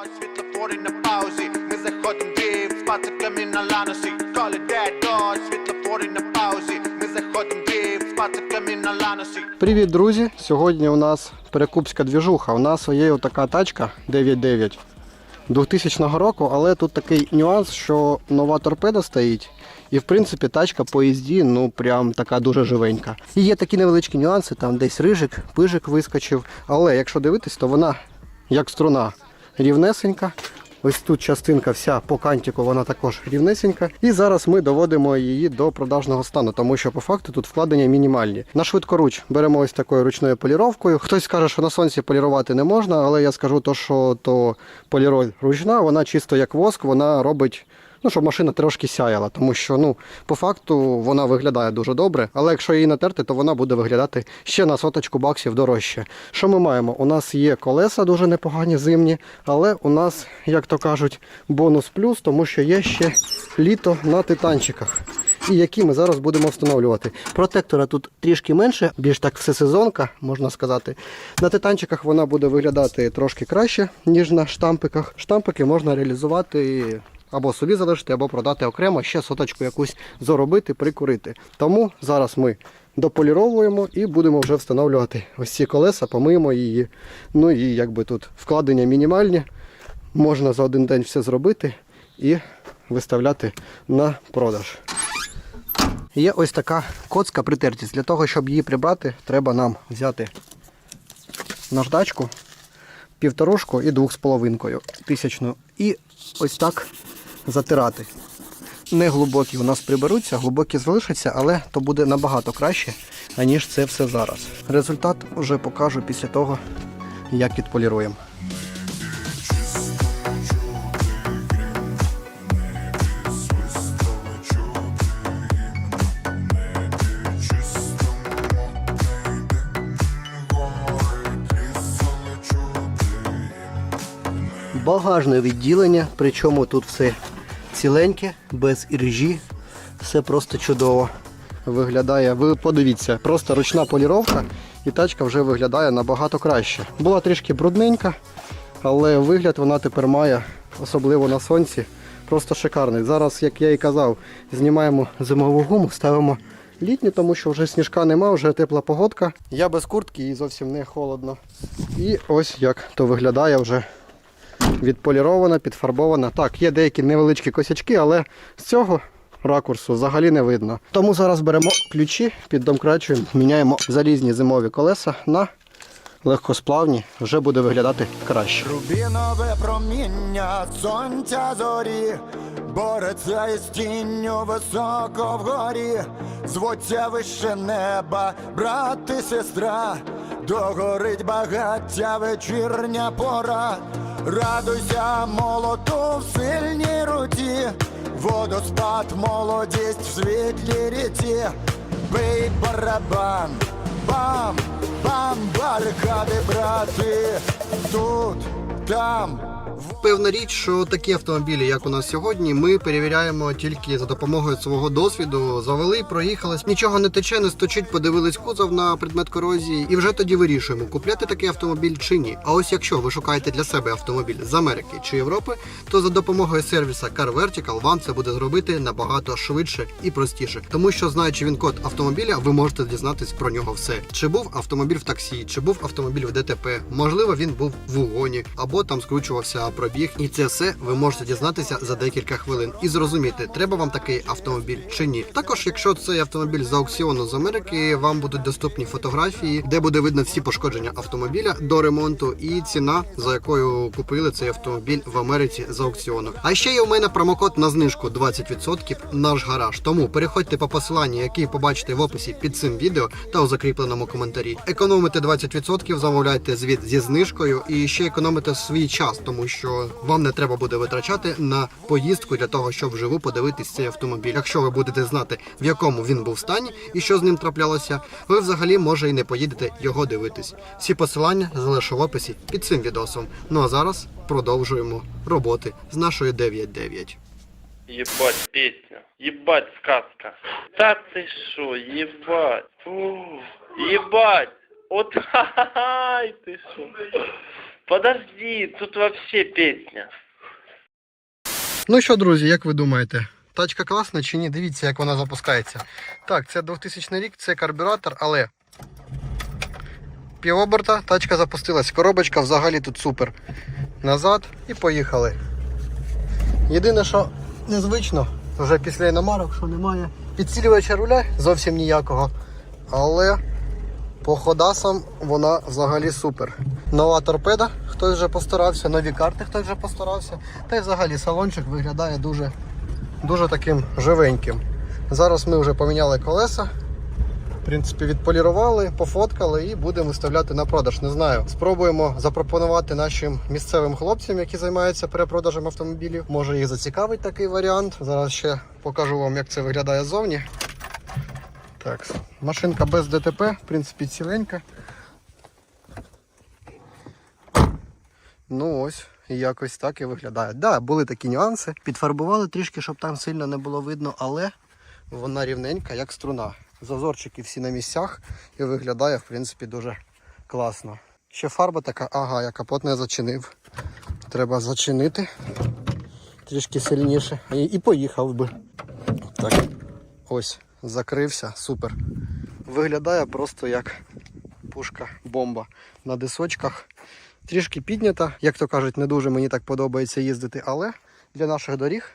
Світлофори на паузі, ми заходим див з пациками ланосі. Коли де дощ, світлофори на паузі, ми заходим див з пациками ланосі. Привіт, друзі! Сьогодні у нас перекупська двіжуха. У нас є така тачка 9.9 2000 року, але тут такий нюанс, що нова торпеда стоїть. І в принципі тачка по їзді, ну прям така дуже живенька. І є такі невеличкі нюанси, там десь рижик, пижик вискочив. Але якщо дивитись, то вона як струна рівнесенька. Ось тут частинка вся по кантику, вона також рівнесенька. І зараз ми доводимо її до продажного стану, тому що по факту тут вкладення мінімальні. На швидкоруч беремо ось такою ручною поліровкою. Хтось скаже, що на сонці полірувати не можна, але я скажу то, що то поліроль ручна, вона чисто як воск, вона робить. Ну, щоб машина трошки сяяла, тому що ну, по факту вона виглядає дуже добре, але якщо її натерти, то вона буде виглядати ще на соточку баксів дорожче. Що ми маємо? У нас є колеса дуже непогані зимні, але у нас, як то кажуть, бонус плюс, тому що є ще літо на титанчиках. І які ми зараз будемо встановлювати. Протектора тут трішки менше, більш так всесезонка, можна сказати. На титанчиках вона буде виглядати трошки краще, ніж на штампиках. Штампики можна реалізувати або собі залишити, або продати окремо, ще соточку якусь заробити, прикурити. Тому зараз ми дополіровуємо і будемо вже встановлювати ось ці колеса, помиємо її. Ну і якби тут вкладення мінімальні, можна за один день все зробити і виставляти на продаж. Є ось така коцка притертість. Для того, щоб її прибрати, треба нам взяти наждачку, півторушку і двох з половинкою тисячну. І ось так затирати. Не глибокі у нас приберуться, глибокі залишаться, але то буде набагато краще, аніж це все зараз. Результат вже покажу після того, як відполіруємо. Багажне відділення, причому тут все ціленьке, без іржі, все просто чудово виглядає. Ви подивіться, просто ручна поліровка і тачка вже виглядає набагато краще. Була трішки брудненька, але вигляд вона тепер має, особливо на сонці, просто шикарний. Зараз, як я і казав, знімаємо зимову гуму, ставимо літню, тому що вже сніжка нема, вже тепла погодка. Я без куртки і зовсім не холодно. І ось як то виглядає вже відполірована, підфарбована. Так, є деякі невеличкі косячки, але з цього ракурсу взагалі не видно. Тому зараз беремо ключі, піддомкрачуємо, міняємо залізні зимові колеса на легкосплавні, вже буде виглядати краще. Рубінове проміння сонця зорі, бореться із тінню високо вгорі, звуться вище неба, брат і сестра, догорить багаття вечірня пора, радуйся молоту в сильній руті, водоспад, молодість в світлій ріті, бий барабан, бам, бам, барикади, брати, тут, там. Певна річ, що такі автомобілі, як у нас сьогодні, ми перевіряємо тільки за допомогою свого досвіду. Завели, проїхались, нічого не тече, не сточить, подивились кузов на предмет корозії, і вже тоді вирішуємо, купляти такий автомобіль чи ні. А ось якщо ви шукаєте для себе автомобіль з Америки чи Європи, то за допомогою сервіса Car Vertical вам це буде зробити набагато швидше і простіше, тому що знаючи він код автомобіля, ви можете дізнатись про нього все. Чи був автомобіль в таксі, чи був автомобіль в ДТП, можливо, він був в угоні, або там скручувався пробіг, і це все ви можете дізнатися за декілька хвилин і зрозуміти, треба вам такий автомобіль чи ні. Також, якщо цей автомобіль з аукціону з Америки, вам будуть доступні фотографії, де буде видно всі пошкодження автомобіля до ремонту і ціна, за якою купили цей автомобіль в Америці з аукціону. А ще є у мене промокод на знижку 20% наш гараж. Тому переходьте по посиланню, який побачите в описі під цим відео та у закріпленому коментарі. Економите 20%, замовляйте звіт зі знижкою і ще економите свій час, тому що вам не треба буде витрачати на поїздку для того, щоб вживу подивитись цей автомобіль. Якщо ви будете знати, в якому він був стані і що з ним траплялося, ви взагалі може і не поїдете його дивитись. Всі посилання залишу в описі під цим відосом. Ну а зараз продовжуємо роботи з нашою 9.9. Ебать песня, ебать сказка. Да ты шо, ебать, Фу, ебать, вот ай ты шо. Подожди, тут вообще песня. Ну що, друзі, як ви думаєте? Тачка класна чи ні? Дивіться, як вона запускається. Так, це 2000 рік, це карбюратор, але півоберта, тачка запустилась. Коробочка взагалі тут супер. Назад і поїхали. Єдине, що незвично, вже після іномарок, що немає підсилювача руля зовсім ніякого. Але по ходасам вона взагалі супер. Нова торпеда, хтось вже постарався, нові карти хтось вже постарався. Та й взагалі салончик виглядає дуже, дуже таким живеньким. Зараз ми вже поміняли колеса. В принципі, відполірували, пофоткали і будемо виставляти на продаж. Не знаю. Спробуємо запропонувати нашим місцевим хлопцям, які займаються перепродажем автомобілів. Може їх зацікавить такий варіант. Зараз ще покажу вам, як це виглядає ззовні. Так, машинка без ДТП, в принципі, ціленька. Ну ось, якось так і виглядає. Так, да, були такі нюанси. Підфарбували трішки, щоб там сильно не було видно, але вона рівненька, як струна. Зазорчики всі на місцях і виглядає, в принципі, дуже класно. Ще фарба така, ага, я капот не зачинив. Треба зачинити трішки сильніше. І, і поїхав би. Так, ось, закрився, супер. Виглядає просто як пушка бомба на дисочках. Трішки піднята, як то кажуть, не дуже мені так подобається їздити, але для наших доріг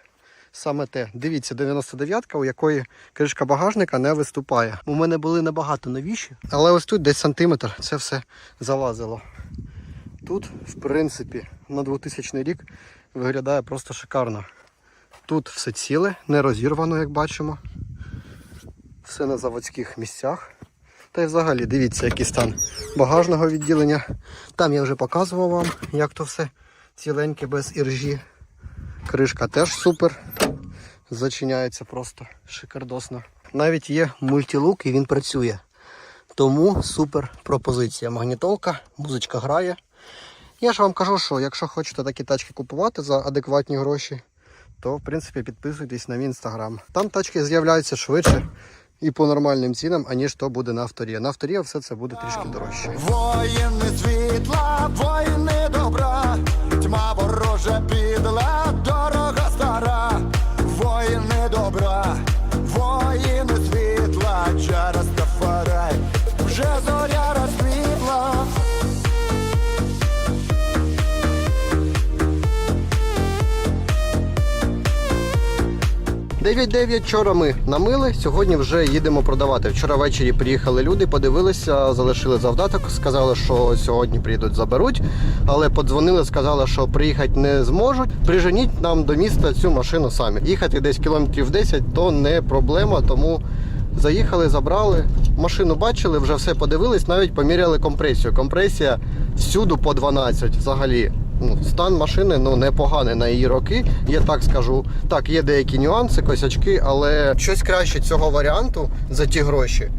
саме те. Дивіться, 99-ка, у якої кришка багажника не виступає. У мене були набагато новіші, але ось тут десь сантиметр це все залазило. Тут, в принципі, на 2000 рік виглядає просто шикарно. Тут все ціле, не розірвано, як бачимо. Все на заводських місцях. Та й взагалі дивіться, який стан багажного відділення. Там я вже показував вам, як то все ціленьке без іржі. Кришка теж супер. Зачиняється просто шикардосно. Навіть є мультилук і він працює. Тому супер пропозиція. Магнітолка, музичка грає. Я ж вам кажу, що якщо хочете такі тачки купувати за адекватні гроші, то в принципі підписуйтесь на мій інстаграм. Там тачки з'являються швидше і по нормальним цінам, аніж то буде на авторі. На авторі все це буде трішки дорожче. Воїни світла, воїни добра, тьма ворожа підла, дорога 9-9 вчора ми намили, сьогодні вже їдемо продавати. Вчора ввечері приїхали люди, подивилися, залишили завдаток, сказали, що сьогодні приїдуть, заберуть. Але подзвонили, сказали, що приїхати не зможуть. Приженіть нам до міста цю машину самі. Їхати десь кілометрів 10 то не проблема, тому заїхали, забрали. Машину бачили, вже все подивились, навіть поміряли компресію. Компресія всюду по 12 взагалі. Ну, стан машини ну, непоганий на її роки, я так скажу. Так, є деякі нюанси, косячки, але щось краще цього варіанту за ті гроші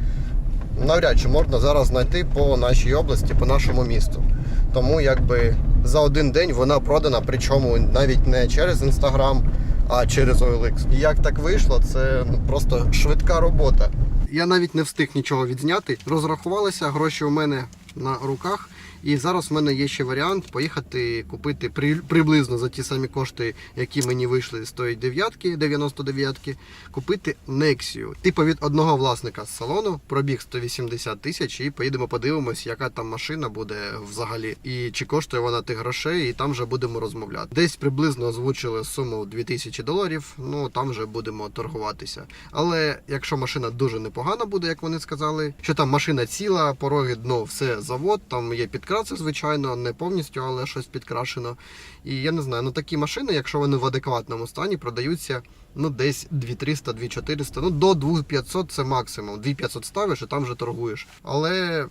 навряд чи можна зараз знайти по нашій області, по нашому місту. Тому якби за один день вона продана, причому навіть не через Instagram, а через OLX. І як так вийшло, це ну, просто швидка робота. Я навіть не встиг нічого відзняти. Розрахувалися, гроші у мене на руках. І зараз в мене є ще варіант поїхати купити при, приблизно за ті самі кошти, які мені вийшли з тої дев'ятки, 99-ки, купити Nexію. Типу від одного власника з салону, пробіг 180 тисяч, і поїдемо подивимось, яка там машина буде взагалі, і чи коштує вона тих грошей, і там вже будемо розмовляти. Десь приблизно озвучили суму 2000 доларів. Ну там вже будемо торгуватися. Але якщо машина дуже непогана буде, як вони сказали, що там машина ціла, пороги дно, все завод, там є підкраси, звичайно, не повністю, але щось підкрашено. І я не знаю, ну такі машини, якщо вони в адекватному стані, продаються ну десь 2300, 2400, ну до 2500 це максимум. 2500 ставиш і там вже торгуєш. Але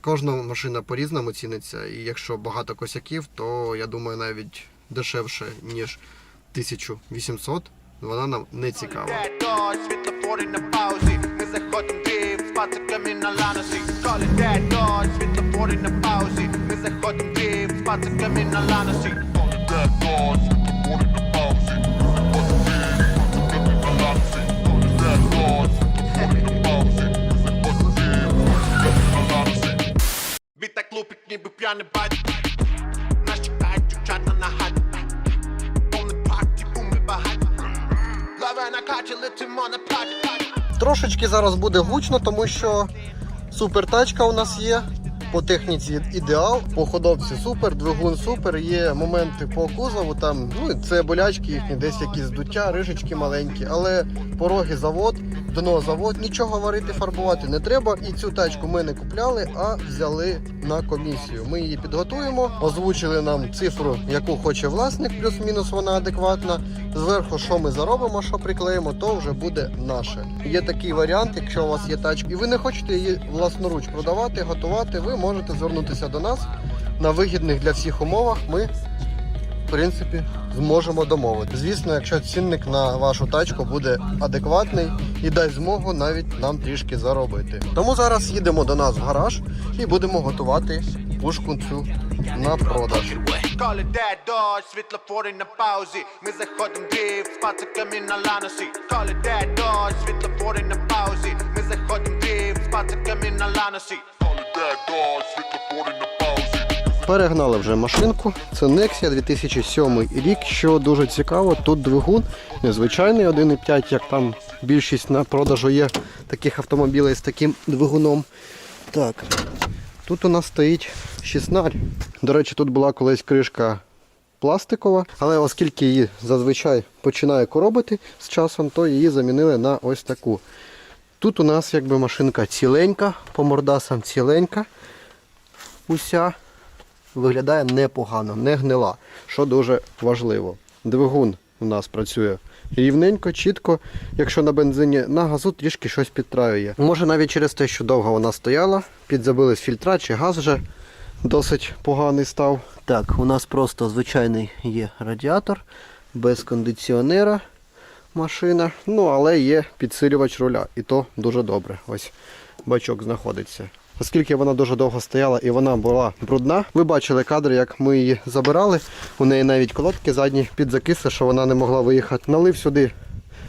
кожна машина по-різному ціниться, і якщо багато косяків, то я думаю навіть дешевше, ніж 1800, вона нам не цікава. Dogs, світлофори на паузі твори на паузі, ми заходим ти в пациками на ланосі. Вітак лупить, ніби п'яний бать. Нас чекають дівчата на хаті. Повний пакті, буми багаті. Лаве на качі, летимо на платі. Трошечки зараз буде гучно, тому що супертачка у нас є. По техніці ідеал, по ходовці супер, двигун супер. Є моменти по кузову, там ну це болячки їхні, десь якісь здуття, рижечки маленькі, але пороги завод, дно завод, нічого варити, фарбувати не треба. І цю тачку ми не купляли, а взяли на комісію. Ми її підготуємо, озвучили нам цифру, яку хоче власник, плюс-мінус вона адекватна. Зверху, що ми заробимо, що приклеїмо, то вже буде наше. Є такий варіант, якщо у вас є тачка, і ви не хочете її власноруч продавати, готувати, ви можете звернутися до нас на вигідних для всіх умовах. Ми, в принципі, зможемо домовити. Звісно, якщо цінник на вашу тачку буде адекватний і дасть змогу навіть нам трішки заробити. Тому зараз їдемо до нас в гараж і будемо готувати пушку цю на продаж. Call it that Dodge, на паузі. Ми заходим в дріфт, з пациками ланосі. Call it that Dodge, на паузі. Ми заходим в дріфт, з пациками на ланосі. Перегнали вже машинку. Це Nexia 2007 рік. Що дуже цікаво, тут двигун незвичайний 1,5, як там більшість на продажу є таких автомобілей з таким двигуном. Так, тут у нас стоїть шіснарь. До речі, тут була колись кришка пластикова, але оскільки її зазвичай починає коробити з часом, то її замінили на ось таку. Тут у нас якби машинка ціленька, по мордасам ціленька. Уся виглядає непогано, не гнила, що дуже важливо. Двигун у нас працює рівненько, чітко. Якщо на бензині на газу трішки щось підтраює. Може навіть через те, що довго вона стояла, підзабились фільтра чи газ вже досить поганий став. Так, у нас просто звичайний є радіатор, без кондиціонера машина. Ну, але є підсилювач руля, і то дуже добре. Ось бачок знаходиться. Оскільки вона дуже довго стояла і вона була брудна, ви бачили кадри, як ми її забирали. У неї навіть колодки задні підзакисли, що вона не могла виїхати. Налив сюди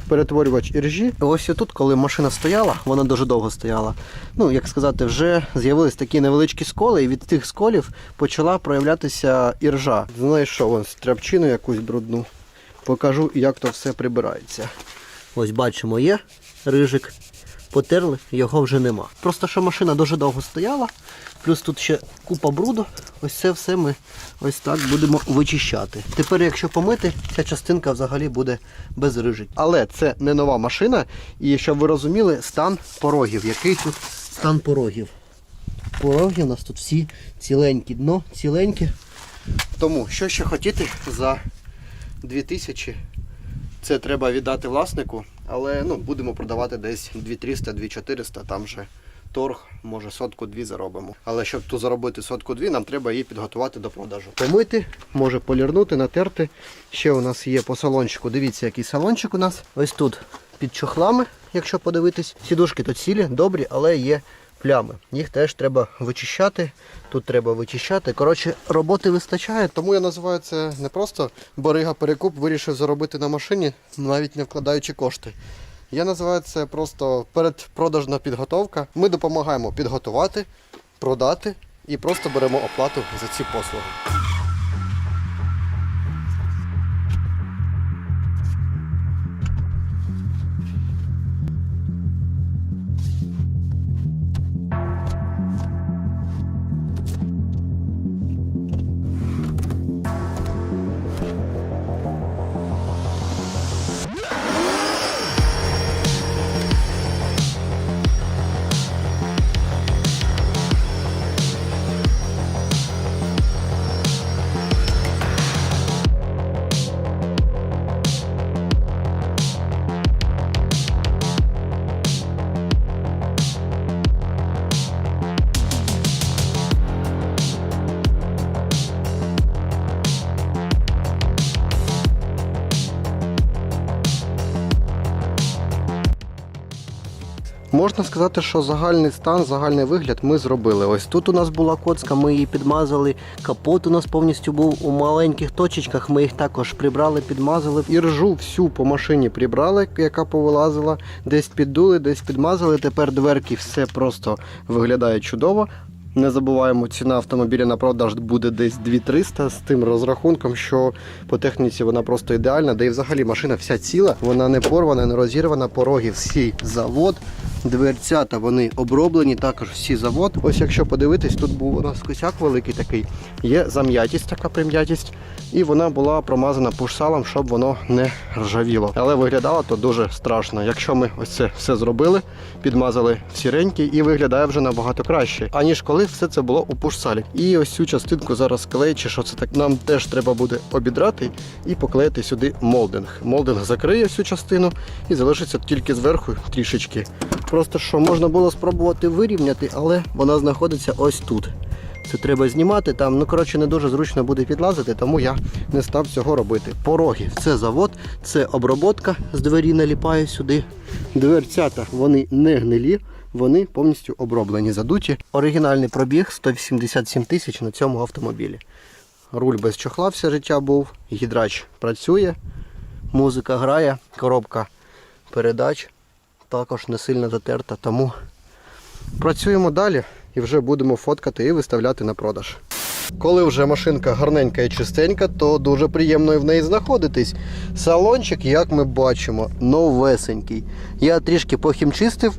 перетворювач іржі. Ось тут, коли машина стояла, вона дуже довго стояла. Ну, як сказати, вже з'явились такі невеличкі сколи, і від тих сколів почала проявлятися іржа. Знайшов тряпчину якусь брудну. Покажу, як то все прибирається. Ось бачимо, є рижик. Потерли, його вже нема. Просто що машина дуже довго стояла, плюс тут ще купа бруду. Ось це все ми ось так будемо вичищати. Тепер, якщо помити, ця частинка взагалі буде без рижик. Але це не нова машина, і щоб ви розуміли, стан порогів. Який тут стан порогів? Пороги у нас тут всі ціленькі, дно ціленьке. Тому що ще хотіти за 2000 це треба віддати власнику, але ну, будемо продавати десь 2300-2400, там же торг, може сотку-дві заробимо. Але щоб ту заробити сотку-дві, нам треба її підготувати до продажу. Помити, може полірнути, натерти. Ще у нас є по салончику. Дивіться, який салончик у нас. Ось тут під чохлами, якщо подивитись. Сідушки тут цілі, добрі, але є плями. Їх теж треба вичищати. Тут треба вичищати. Коротше, роботи вистачає, тому я називаю це не просто Борига Перекуп вирішив заробити на машині, навіть не вкладаючи кошти. Я називаю це просто передпродажна підготовка. Ми допомагаємо підготувати, продати і просто беремо оплату за ці послуги. Можна сказати, що загальний стан, загальний вигляд ми зробили. Ось тут у нас була коцка, ми її підмазали. Капот у нас повністю був у маленьких точечках. Ми їх також прибрали, підмазали. І ржу всю по машині прибрали, яка повилазила. Десь піддули, десь підмазали. Тепер дверки все просто виглядає чудово. Не забуваємо, ціна автомобіля на продаж буде десь 2300 з тим розрахунком, що по техніці вона просто ідеальна, де і взагалі машина вся ціла, вона не порвана, не розірвана, пороги всі завод. Дверцята вони оброблені, також всі завод. Ось якщо подивитись, тут був у нас косяк великий такий. Є зам'ятість, така прим'ятість, і вона була промазана пушсалом, щоб воно не ржавіло. Але виглядало то дуже страшно. Якщо ми ось це все зробили, підмазали сіренький і виглядає вже набагато краще, аніж коли все це було у пушсалі. І ось цю частинку зараз клеїчи, що це так нам теж треба буде обідрати і поклеїти сюди молдинг. Молдинг закриє всю частину і залишиться тільки зверху трішечки. Просто що можна було спробувати вирівняти, але вона знаходиться ось тут. Це треба знімати. Там, ну коротше, не дуже зручно буде підлазити, тому я не став цього робити. Пороги це завод, це оброботка з двері наліпає сюди. Дверцята вони не гнилі, вони повністю оброблені, задуті. Оригінальний пробіг 187 тисяч на цьому автомобілі. Руль без чохла все життя був, гідрач працює, музика грає, коробка передач також не сильно затерта, тому працюємо далі і вже будемо фоткати і виставляти на продаж. Коли вже машинка гарненька і чистенька, то дуже приємно в неї знаходитись. Салончик, як ми бачимо, новесенький. Я трішки похімчистив,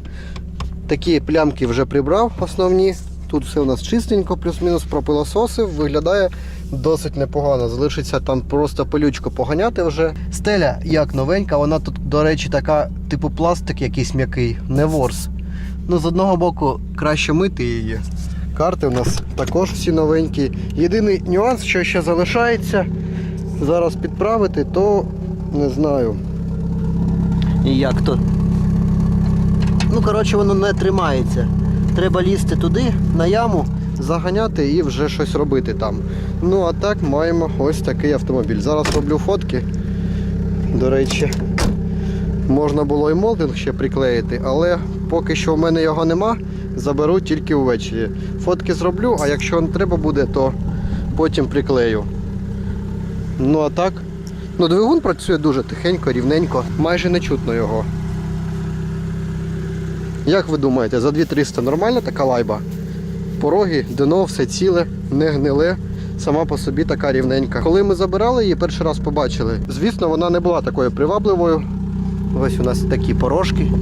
такі плямки вже прибрав основні. Тут все у нас чистенько, плюс-мінус пропилососив, виглядає досить непогано. Залишиться там просто пилючку поганяти вже. Стеля як новенька, вона тут, до речі, така, типу пластик якийсь м'який, не ворс. Ну, з одного боку, краще мити її. Карти у нас також всі новенькі. Єдиний нюанс, що ще залишається, зараз підправити, то не знаю. І як то? Ну, коротше, воно не тримається. Треба лізти туди, на яму, заганяти і вже щось робити там. Ну, а так маємо ось такий автомобіль. Зараз роблю фотки. До речі, можна було і молдинг ще приклеїти, але поки що в мене його нема, заберу тільки ввечері. Фотки зроблю, а якщо не треба буде, то потім приклею. Ну а так, ну двигун працює дуже тихенько, рівненько, майже не чутно його. Як ви думаєте, за 2300 нормальна така лайба? Пороги, дно, все ціле, не гниле, сама по собі така рівненька. Коли ми забирали її, перший раз побачили. Звісно, вона не була такою привабливою. Ось у нас такі порожки.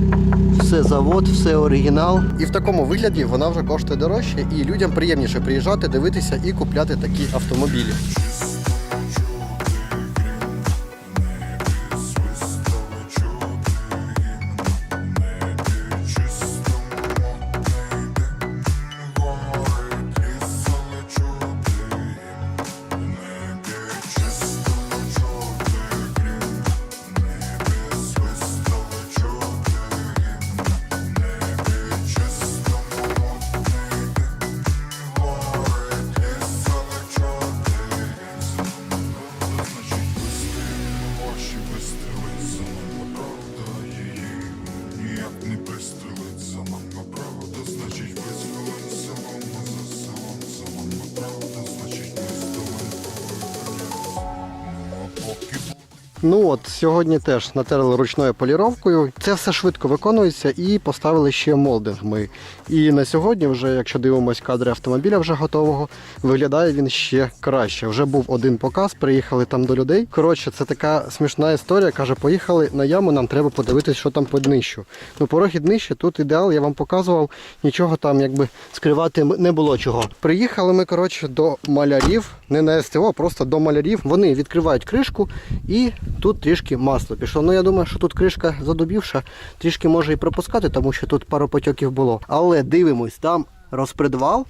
Все завод, все оригінал. І в такому вигляді вона вже коштує дорожче, і людям приємніше приїжджати, дивитися і купляти такі автомобілі. Ну от сьогодні теж натерли ручною поліровкою. Це все швидко виконується і поставили ще молдинг. Ми. І на сьогодні, вже, якщо дивимось кадри автомобіля вже готового, виглядає він ще краще. Вже був один показ, приїхали там до людей. Коротше, це така смішна історія. Каже, поїхали на яму, нам треба подивитись, що там по днищу. Ну, пороги днище, тут ідеал, я вам показував, нічого там якби скривати не було чого. Приїхали ми, коротше, до малярів, не на СТО, а просто до малярів. Вони відкривають кришку і тут трішки масло пішло. Ну я думаю, що тут кришка задубівша, трішки може і пропускати, тому що тут пару потьоків було. Але дивимось, там розпредвал.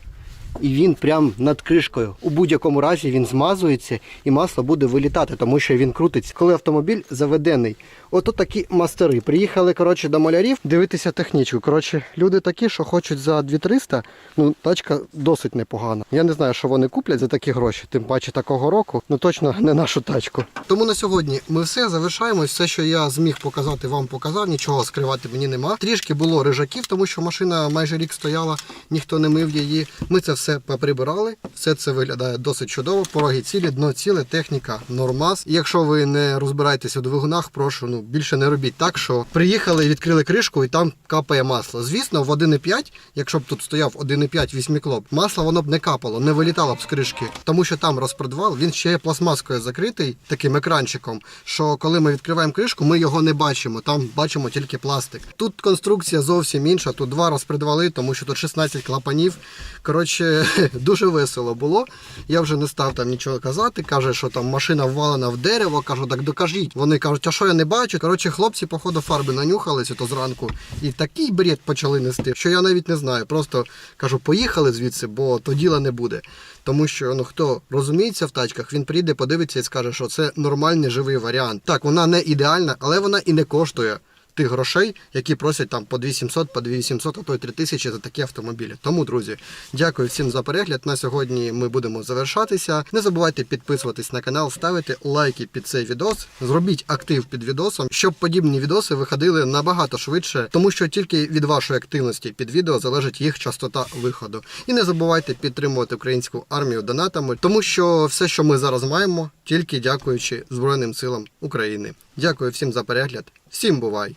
І він прям над кришкою. У будь-якому разі він змазується і масло буде вилітати, тому що він крутиться. Коли автомобіль заведений. Ото такі мастери. Приїхали коротше, до малярів дивитися технічку. Коротше, люди такі, що хочуть за 2300, ну тачка досить непогана. Я не знаю, що вони куплять за такі гроші, тим паче такого року, ну точно не нашу тачку. Тому на сьогодні ми все завершаємось. Все, що я зміг показати, вам показав. Нічого скривати мені нема. Трішки було рижаків, тому що машина майже рік стояла, ніхто не мив її. Ми це все все поприбирали, все це виглядає досить чудово. Пороги цілі, дно ціле, техніка нормас. І якщо ви не розбираєтеся у двигунах, прошу ну більше не робіть так, що приїхали, відкрили кришку і там капає масло. Звісно, в 1,5, якщо б тут стояв 1,5 вісьміклоп, масло воно б не капало, не вилітало б з кришки, тому що там розпродвал, він ще є пластмаскою закритий таким екранчиком. Що коли ми відкриваємо кришку, ми його не бачимо. Там бачимо тільки пластик. Тут конструкція зовсім інша. Тут два розпредвали, тому що тут 16 клапанів. Коротше, дуже весело було. Я вже не став там нічого казати. Каже, що там машина ввалена в дерево. Кажу, так докажіть. Вони кажуть, а що я не бачу. Коротше, хлопці, походу, фарби нанюхалися то зранку. І такий бред почали нести, що я навіть не знаю. Просто кажу, поїхали звідси, бо то діла не буде. Тому що ну хто розуміється в тачках, він прийде, подивиться і скаже, що це нормальний живий варіант. Так, вона не ідеальна, але вона і не коштує тих грошей, які просять там по 2700, по 2800, а то й 3000 за такі автомобілі. Тому, друзі, дякую всім за перегляд. На сьогодні ми будемо завершатися. Не забувайте підписуватись на канал, ставити лайки під цей відос, зробіть актив під відосом, щоб подібні відоси виходили набагато швидше, тому що тільки від вашої активності під відео залежить їх частота виходу. І не забувайте підтримувати українську армію донатами, тому що все, що ми зараз маємо, тільки дякуючи Збройним силам України. Дякую всім за перегляд. Всім бувай!